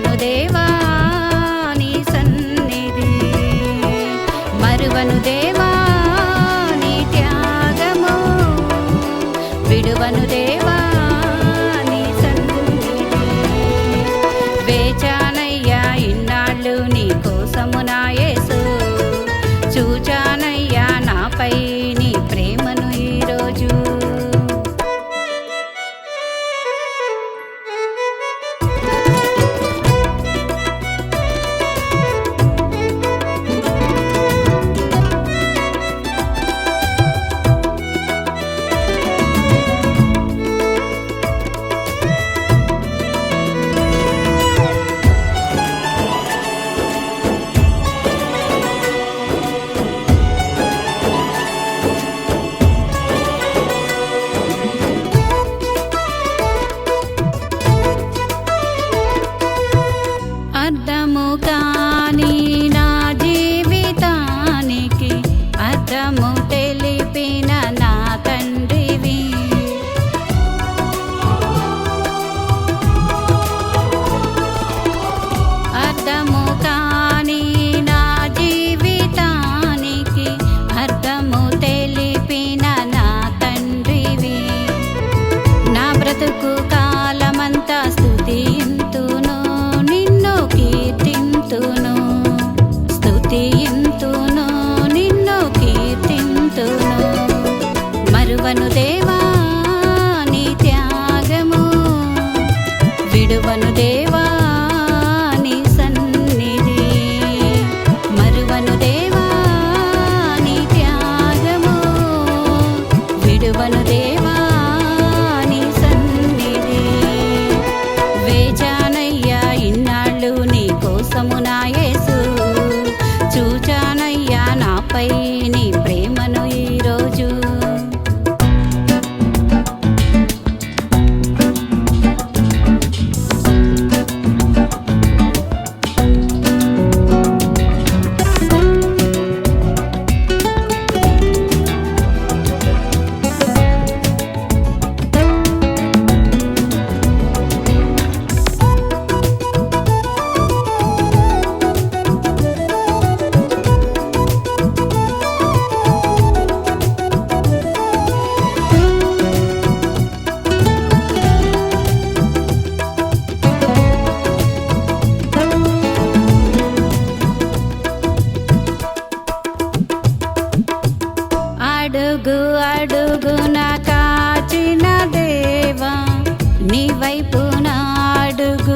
காணுதே Eva.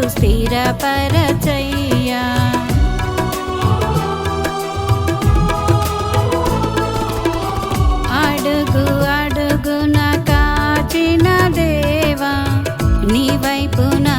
స్థిరపరచయ్యా అడుగు అడుగున కాచిన దేవా నీ వైపునా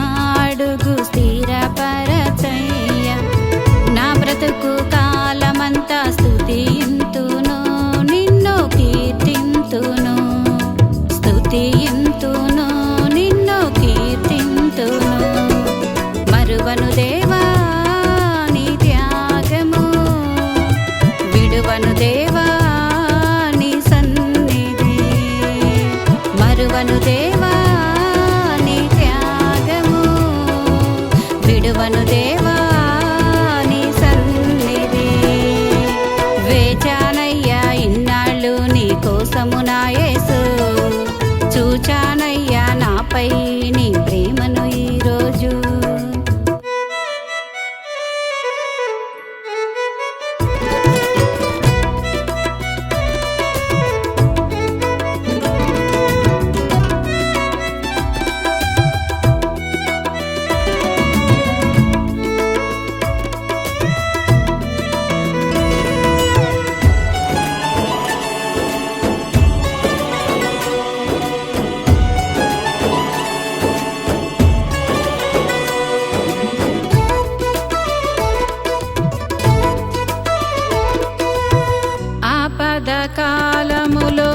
ಮಾನವನುದೇ కాలములో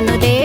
విడువను